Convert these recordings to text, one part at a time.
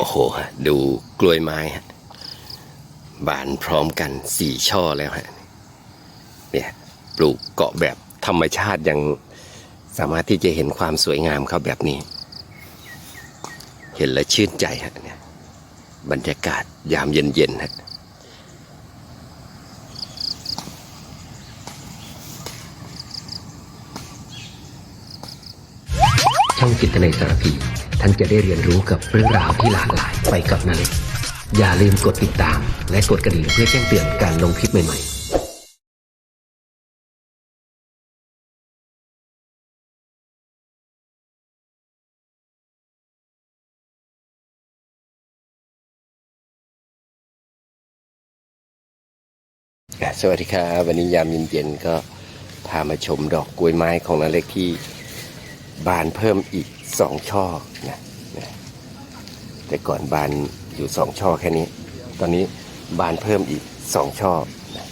โอ้โห ดูกล้วยไม้ฮะบานพร้อมกันสี่ช่อแล้วฮะเนี่ยปลูกเกาะแบบธรรมชาติยังสามารถที่จะเห็นความสวยงามเขาแบบนี้ เห็นแล้วชื่นใจฮะเนี่ยบรรยากาศยามเย็นๆฮะช่องจิตในสารพี ท่านจะได้เรียนรู้กับเรื่องราวที่หลากหลายไปกับนาเล็กอย่าลืมกดติดตาม และกดกระดิ่งเพื่อแจ้งเตือนการลงคลิปใหม่ๆ่สวัสดีครับวันนี้ยามเย็นๆก็พามาชมดอกกล้วยไม้ของนาเล็กที่ บานเพิ่มอีกสองช่อนะนะแต่ก่อนบานอยู่สองช่อแค่นี้ ตอนนี้บานเพิ่มอีกสองช่อนะ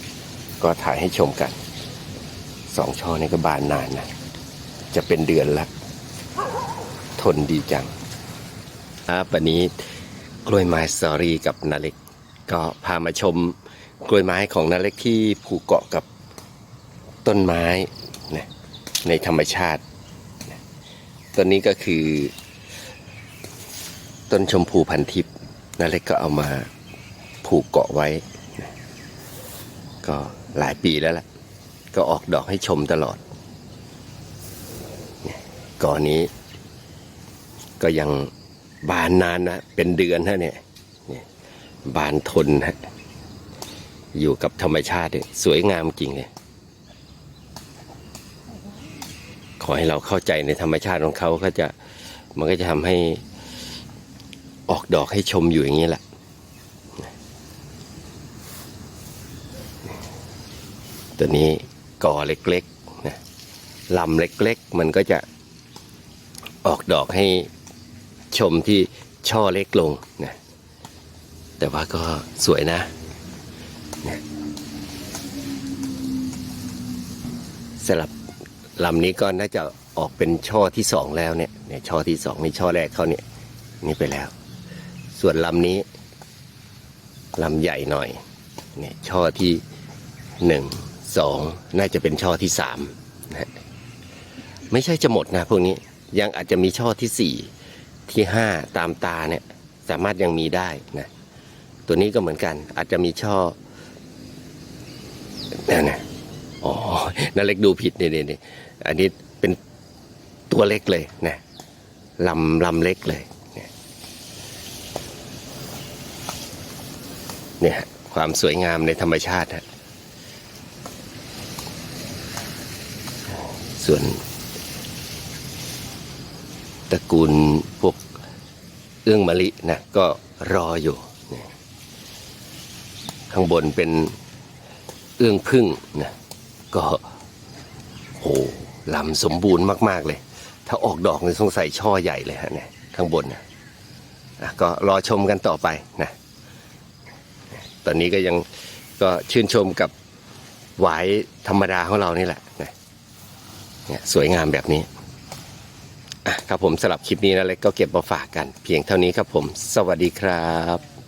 ก็ถ่ายให้ชมกันสองช่อนี่ก็บานนานนะจะเป็นเดือนละ ทนดีจังครับวันนี้กล้วยไม้สอรี่กับนาเล็ก ก็พามาชมกล้วยไม้ของนาเล็กที่ผูกเกาะกับต้นไม้นะในธรรมชาติ ต้นนี้ก็คือ ต้นชมพูพันทิพย์นาเล็กก็เอามาผูกเกาะไว้ ก็หลายปีแล้วล่ะ ก็ออกดอกให้ชมตลอดก่อนนี้ ก็ยังบานนานนะ เป็นเดือนฮะเนี่ยบานทนฮะอยู่กับธรรมชาติเนี่ยสวยงามจริงเลย ข อให้เราเข้าใจในธรรมชาติของเขาก็จะมันก็จะทำให้ออกดอกให้ชมอยู่อย่างนี้แหละตัวนี้ก่อเล็กๆนะลำเล็กๆ มันก็จะออกดอกให้ชมที่ช่อเล็กลงนะแต่ว่าก็สวยนะเนี่ยสลับ ลำนี้ก็น่าจะออกเป็นช่อที่สองแล้วเนี่ยเนี่ยช่อที่สองนี่ช่อแรกเขาเนี่ยนี่ไปแล้ว ส่วนลำนี้ลำใหญ่หน่อยเนี่ยช่อที่หนึ่งสองน่าจะเป็นช่อที่สามนะฮะไม่ใช่จะหมดนะพวกนี้ยังอาจจะมีช่อที่สี่ที่ห้าตามตาเนี่ยสามารถยังมีได้นะตัวนี้ก็เหมือนกันอาจจะมีช่อนั่นนะ นั่นเล็กดูผิดนี่นี่นี่อันนี้เป็นตัวเล็กเลยนะลำลำเล็กเลยเนี่ยความสวยงามในธรรมชาติฮะส่วนตระกูลพวกเอื้องมะลินะก็รออยู่ ข้างบนเป็นเอื้องพึ่งนะ ก็โอ้ลำสมบูรณ์มากๆเลย ถ้าออกดอกเนี่ยสงสัยช่อใหญ่เลยฮะเนี่ยข้างบนนะอะก็รอชมกันต่อไปนะตอนนี้ก็ยังก็ชื่นชมกับหวายธรรมดาของเรานี่แหละนะเนี่ยสวยงามแบบนี้อะครับผมสำหรับคลิปนี้นะเล็กก็เก็บมาฝากกัน เพียงเท่านี้ครับผม สวัสดีครับ